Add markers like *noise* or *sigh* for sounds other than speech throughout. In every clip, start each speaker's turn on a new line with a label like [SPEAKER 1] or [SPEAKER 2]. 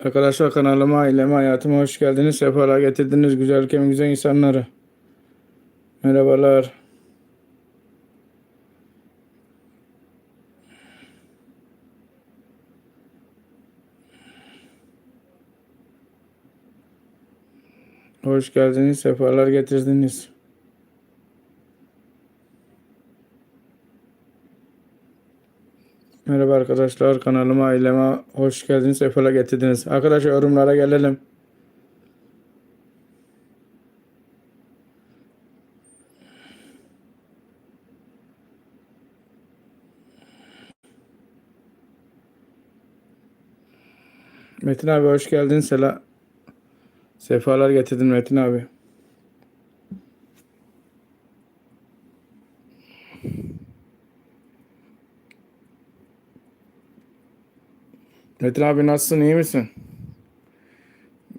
[SPEAKER 1] Arkadaşlar kanalıma, aileme, hayatıma hoş geldiniz. Sefalar getirdiniz güzel ülkemin güzel insanları. Merhabalar. Hoş geldiniz, sefalar getirdiniz. Merhaba arkadaşlar, kanalıma, aileme hoş geldiniz, sefalar getirdiniz. Arkadaşlar yorumlara gelelim. Metin abi hoş geldin. Sela sefalar getirdin Metin abi. Metin abi nasılsın? iyi misin?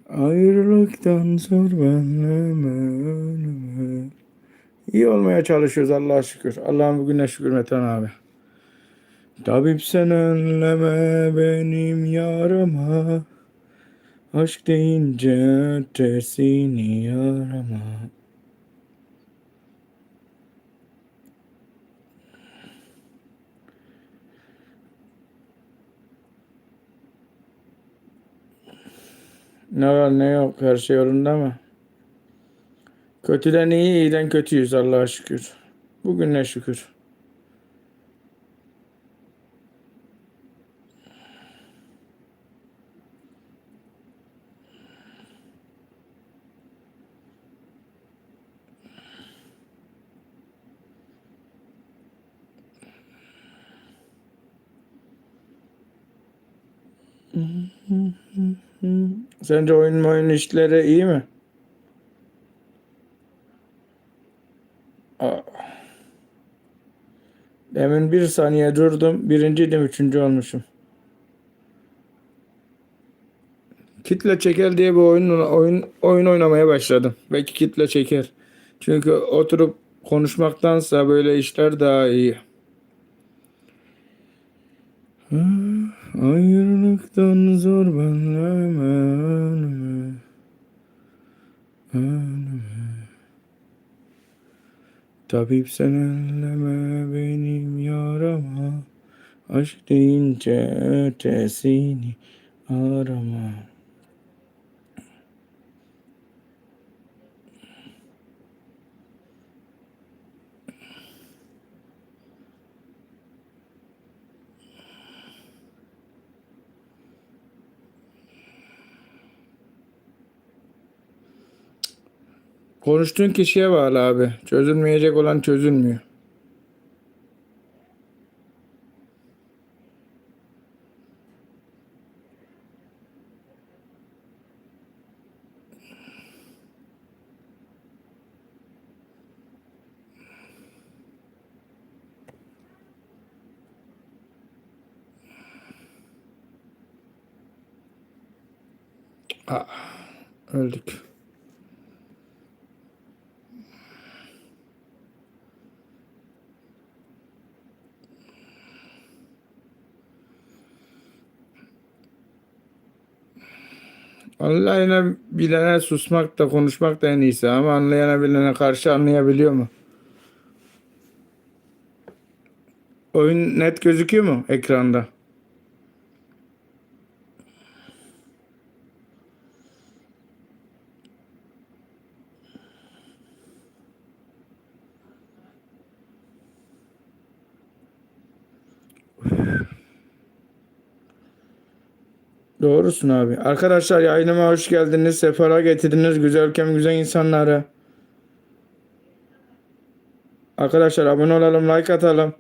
[SPEAKER 1] Ayrılıktan zor benleme ölüme. İyi olmaya çalışıyoruz Allah'a şükür. Allah'ın bugüne şükür Metin abi. Tabip sen önleme benim yarama. Aşk deyince ötesini yarama. Ne var ne yok her şey yolunda mı? Kötüden iyi, iyiden kötüyüz Allah'a şükür. Bugün ne şükür. Sence oyun oyun işleri iyi mi? Demin bir saniye durdum. Birinciydim, üçüncü olmuşum. Kitle çeker diye bir oyun oyun oyun oynamaya başladım. Belki kitle çeker. Çünkü oturup konuşmaktansa böyle işler daha iyi. Ayrılıktan zor benleme önüme. Önüme. Tabip sen elleme benim yarama. Aşk deyince ötesini arama. Konuştuğun kişiye bağlı abi. Çözülmeyecek olan çözülmüyor. Aa, öldük. Anlayana bilene susmak da konuşmak da en iyisi ama anlayana bilene karşı anlayabiliyor mu? Oyun net gözüküyor mu ekranda? Doğrusun abi. Arkadaşlar yayınıma hoş geldiniz. Sefara getirdiniz. Güzel ülkem güzel insanları. Arkadaşlar abone olalım, like atalım.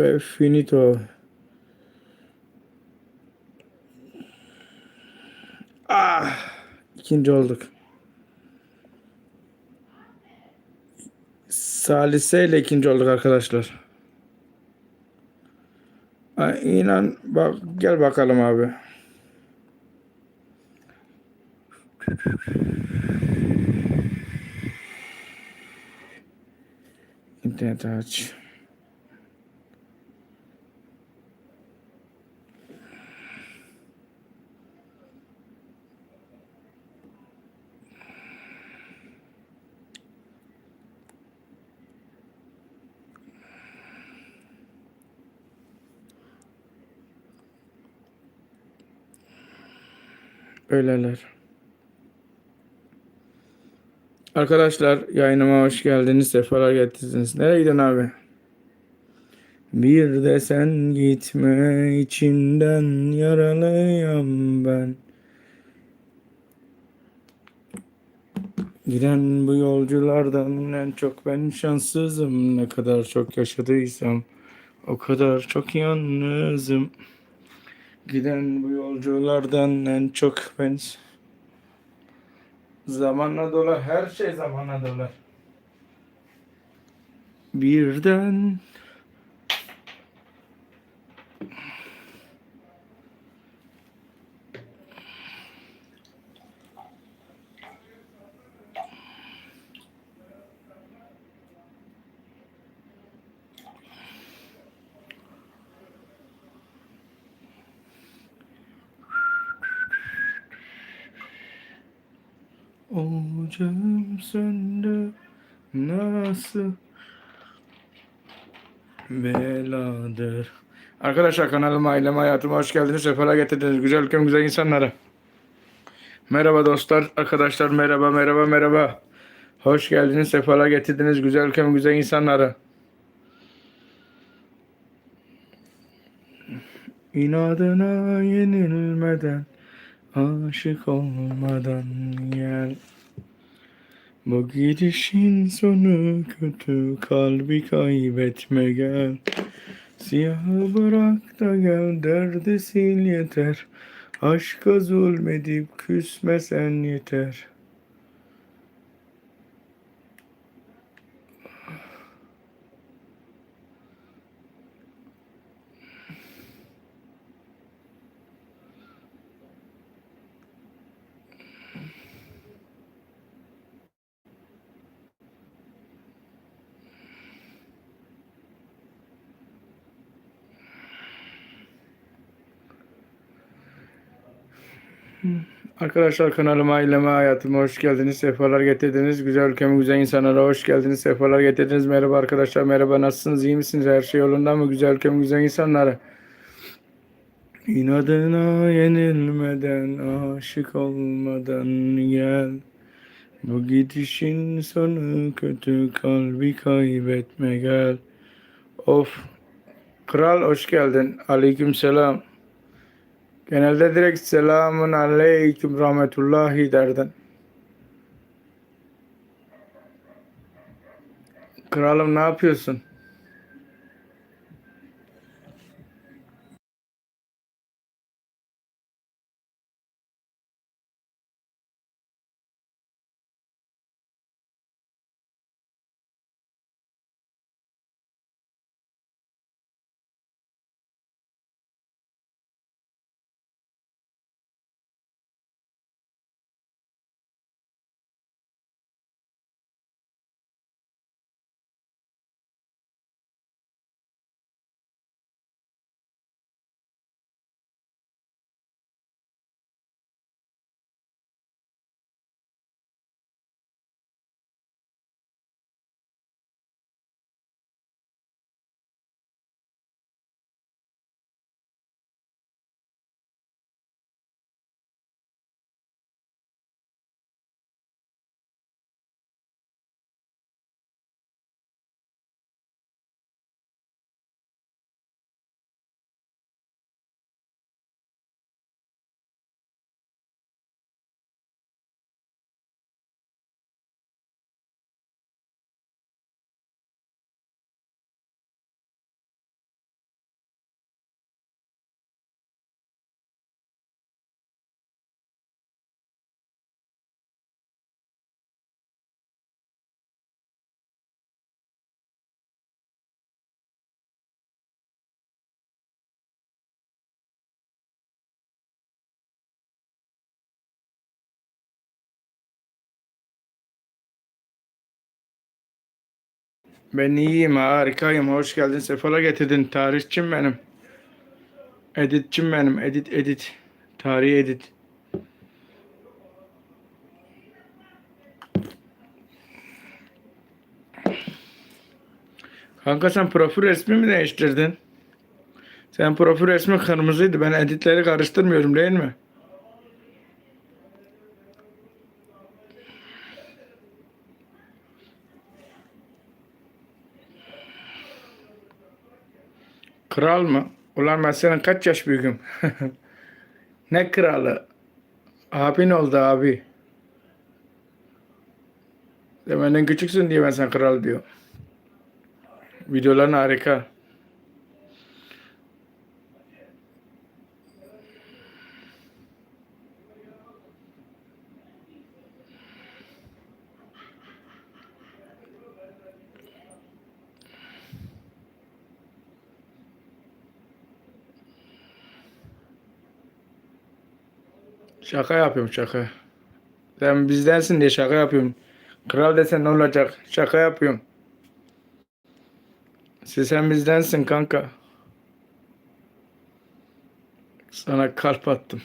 [SPEAKER 1] Ve finito. Ah, ikinci olduk. Salise ile ikinci olduk arkadaşlar. Ha, inan bak gel bakalım abi. İnternet aç. Öyleler. Arkadaşlar yayınıma hoş geldiniz. Sefalar getirdiniz. Nereye gidiyorsun abi? Bir de sen gitme içinden yaralıyım ben. Giden bu yolculardan en çok ben şanssızım. Ne kadar çok yaşadıysam o kadar çok yalnızım. Giden bu yolculardan en çok ben zamanla dolar her şey zamanla dolar. Birden Arkadaşlar kanalıma aileme hayatıma hoş geldiniz. Sefalar getirdiniz. Güzel ülkem güzel insanlara. Merhaba dostlar, arkadaşlar merhaba merhaba merhaba. Hoş geldiniz. Sefalar getirdiniz. Güzel ülkem güzel insanlara. İnadına yenilmeden Aşık olmadan gel Bu gidişin sonu kötü Kalbi kaybetme gel Siyahı bırak da gel Derdi sil yeter. Aşka zulmedip küsmesen yeter Arkadaşlar kanalıma, aileme, hayatıma hoş geldiniz. Sefalar getirdiniz. Güzel ülkeme, güzel insanlara hoş geldiniz. Sefalar getirdiniz. Merhaba arkadaşlar. Merhaba nasılsınız? iyi misiniz? Her şey yolunda mı? Güzel ülkeme, güzel insanlara. İnadına yenilmeden, aşık olmadan gel. Bu gidişin sonu kötü, kalbi kaybetme gel. Of. Kral hoş geldin. Aleyküm selam. Genelde direkt selamun aleyküm rahmetullahi derdin. Kralım ne yapıyorsun? Ben iyiyim, harikayım. Hoş geldin, sefalar getirdin. Tarihçim benim. Editçim benim. Edit, edit. Tarihi edit. Kanka sen profil resmi mi değiştirdin? Sen profil resmi kırmızıydı. Ben editleri karıştırmıyorum değil mi? Kral mı? Ulan ben senin kaç yaş büyüğüm? *laughs* ne kralı? Abin oldu abi. Sen benden küçüksün diye ben sen kral diyor. Videoların harika. Şaka yapıyorum şaka. Sen bizdensin diye şaka yapıyorum. Kral desen ne olacak? Şaka yapıyorum. Siz sen bizdensin kanka. Sana kalp attım.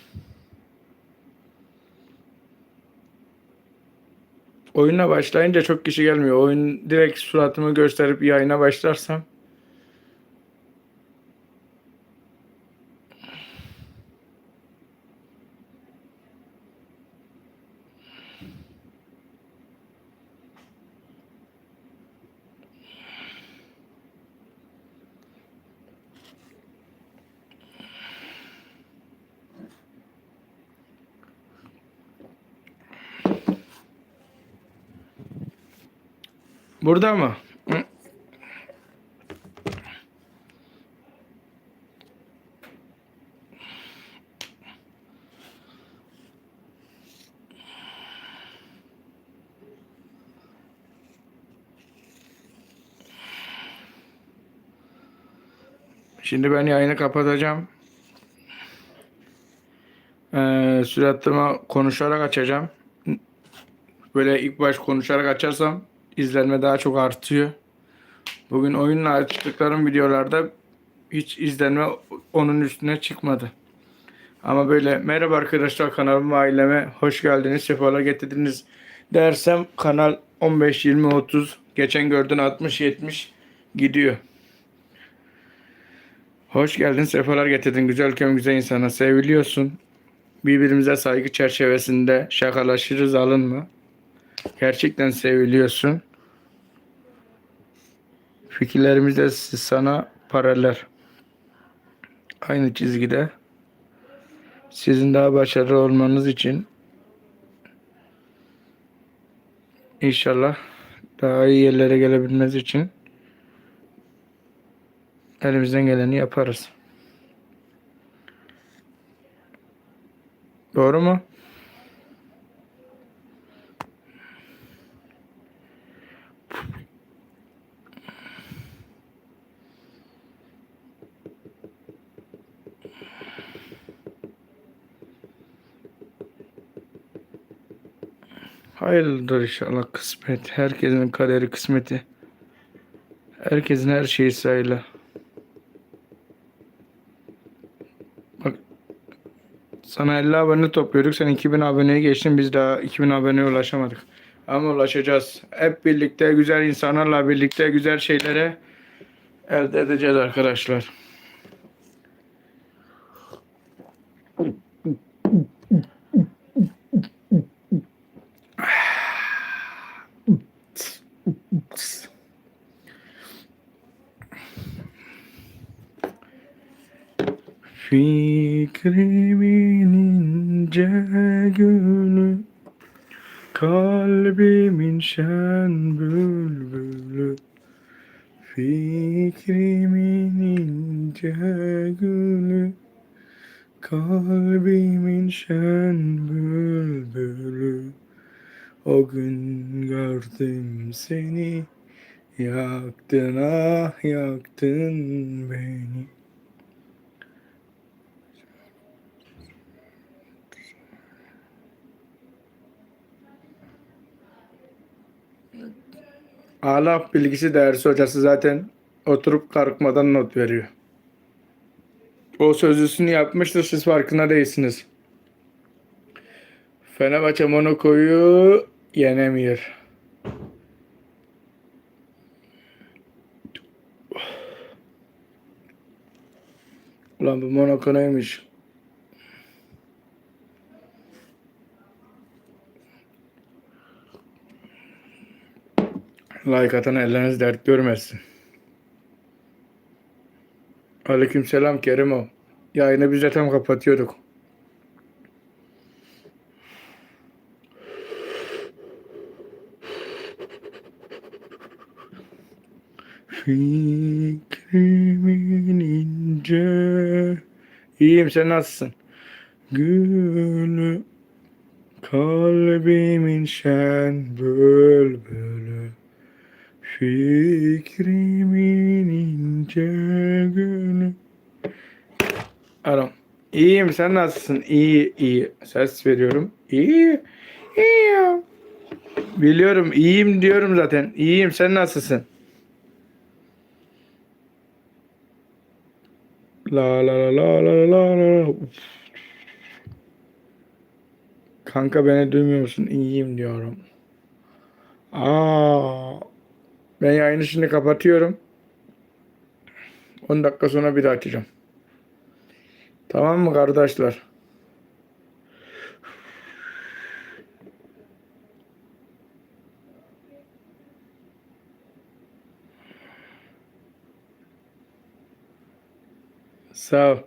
[SPEAKER 1] Oyuna başlayınca çok kişi gelmiyor. Oyun direkt suratımı gösterip yayına başlarsam Burada mı? Şimdi ben yayını kapatacağım. Ee, süratimi konuşarak açacağım. Böyle ilk baş konuşarak açarsam izlenme daha çok artıyor. Bugün oyunla açtıklarım videolarda hiç izlenme onun üstüne çıkmadı. Ama böyle merhaba arkadaşlar kanalıma aileme hoş geldiniz sefalar getirdiniz dersem kanal 15 20 30 geçen gördün 60 70 gidiyor. Hoş geldin sefalar getirdin güzel ülkem güzel insana seviliyorsun. Birbirimize saygı çerçevesinde şakalaşırız alınma. Gerçekten seviliyorsun. Fikirlerimiz de sana paralel. Aynı çizgide. Sizin daha başarılı olmanız için inşallah daha iyi yerlere gelebilmeniz için elimizden geleni yaparız. Doğru mu? Hayırlıdır inşallah kısmet. Herkesin kaderi kısmeti. Herkesin her şeyi sayılı. Bak sana 50 abone topluyorduk. Sen 2000 aboneye geçtin. Biz daha 2000 aboneye ulaşamadık. Ama ulaşacağız. Hep birlikte güzel insanlarla birlikte güzel şeylere elde edeceğiz arkadaşlar. Fikrimin ince gülü Kalbimin şen bülbülü. Fikrimin ince gülü Kalbimin şen bülbülü. O gün gördüm seni Yaktın ah yaktın beni Ahlak bilgisi dersi hocası zaten oturup kalkmadan not veriyor. O sözlüsünü yapmıştır siz farkında değilsiniz. Fenerbahçe Monaco'yu yenemiyor. Ulan bu Monaco neymiş? Like atan elleriniz dert görmesin. Aleykümselam Kerimo. Yayını biz zaten kapatıyorduk. Fikrimin ince İyiyim sen nasılsın? Gülü kalbimin şen bülbülü Fikrimin ince gülü Aram. İyiyim sen nasılsın? İyi iyi. Ses veriyorum. İyi. İyi. Biliyorum iyiyim diyorum zaten. İyiyim sen nasılsın? La la la la la la la. Uf. Kanka beni duymuyor musun? İyiyim diyorum. Aa. Ben yayını şimdi kapatıyorum. 10 dakika sonra bir daha açacağım. Tamam mı kardeşler? Sağ ol.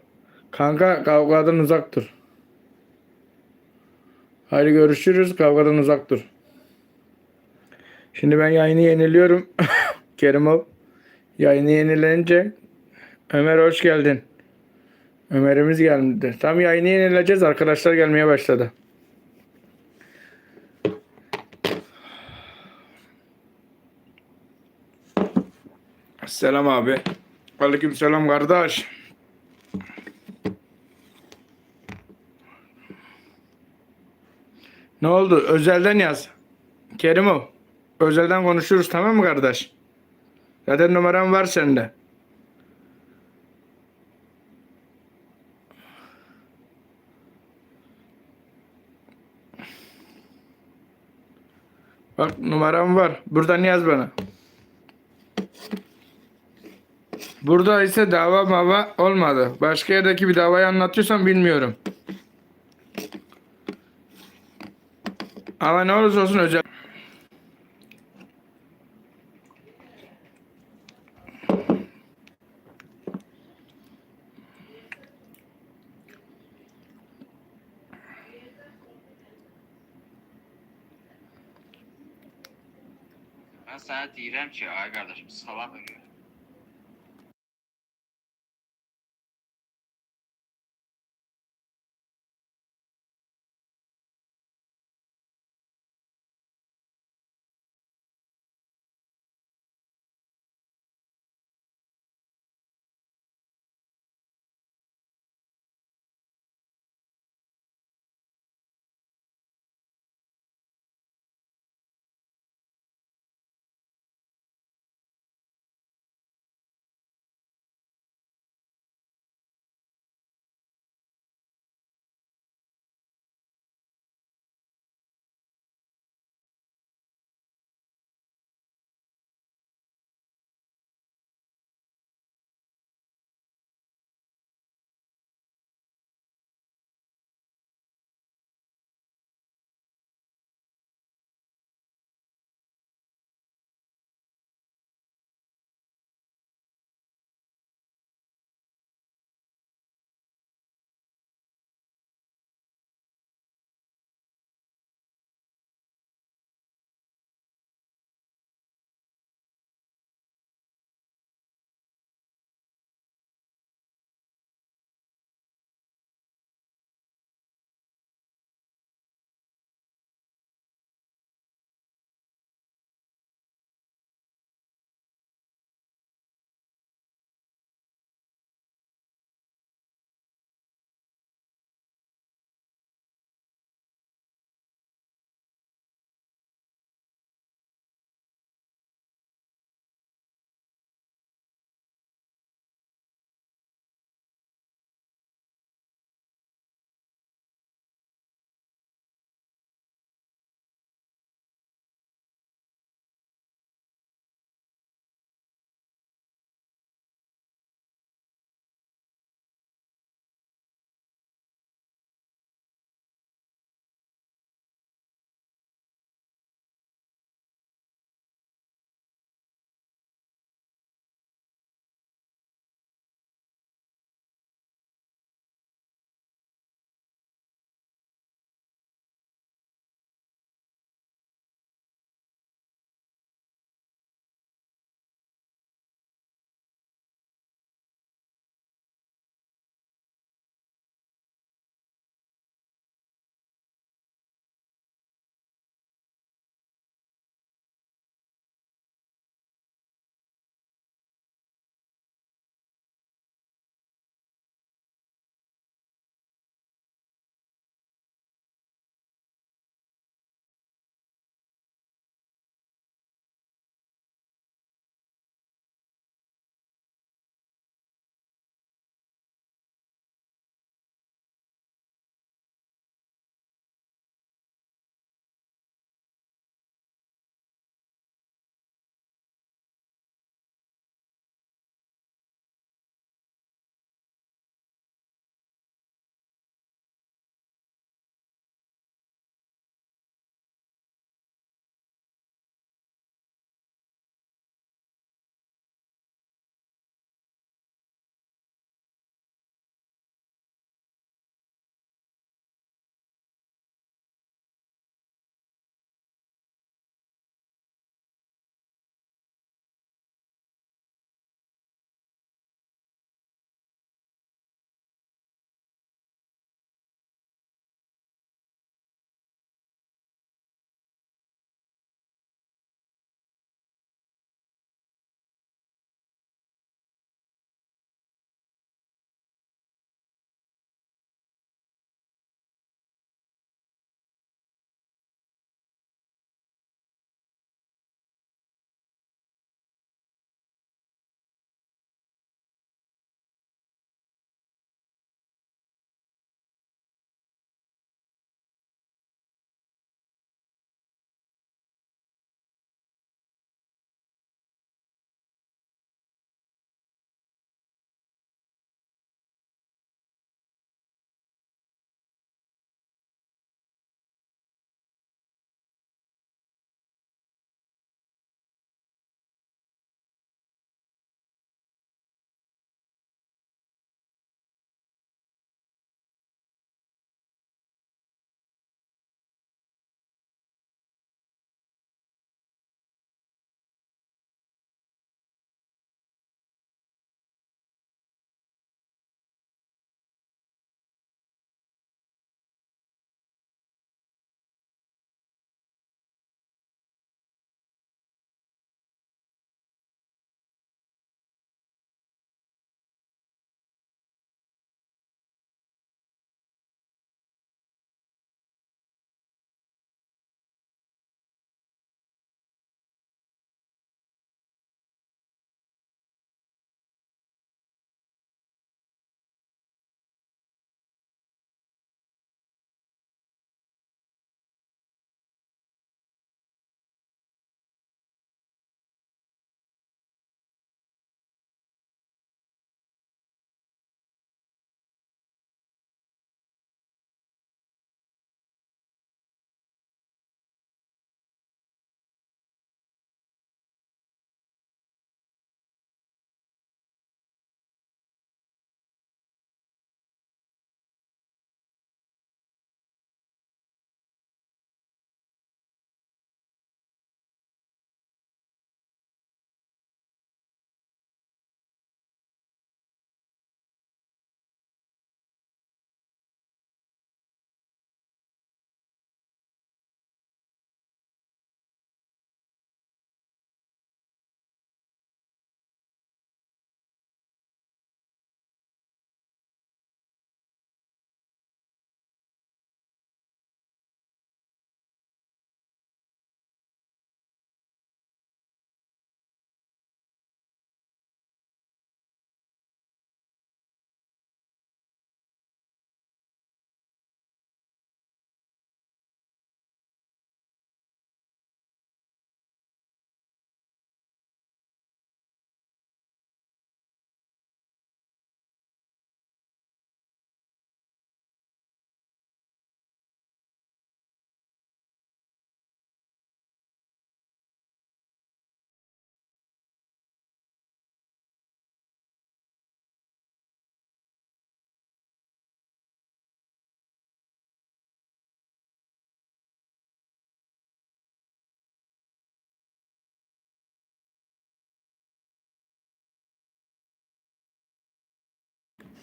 [SPEAKER 1] Kanka kavgadan uzak dur. Hadi görüşürüz. Kavgadan uzak dur. Şimdi ben yayını yeniliyorum. *laughs* Kerimov. Yayını yenilenince Ömer hoş geldin. Ömer'imiz geldi. Tam yayını yenileceğiz. Arkadaşlar gelmeye başladı. Selam abi. Aleyküm selam kardeş. Ne oldu? Özelden yaz. Kerimov. Özelden konuşuruz tamam mı kardeş? Zaten numaram var sende. Bak numaram var. Buradan yaz bana. Burada ise dava mava olmadı. Başka yerdeki bir davayı anlatıyorsan bilmiyorum. Ama ne olursa olsun özel.
[SPEAKER 2] Deyirəm ki, ay qardaşım, salaq elə.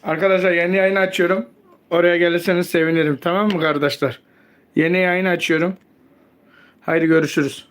[SPEAKER 1] Arkadaşlar yeni yayın açıyorum. Oraya gelirseniz sevinirim. Tamam mı kardeşler? Yeni yayın açıyorum. Haydi görüşürüz.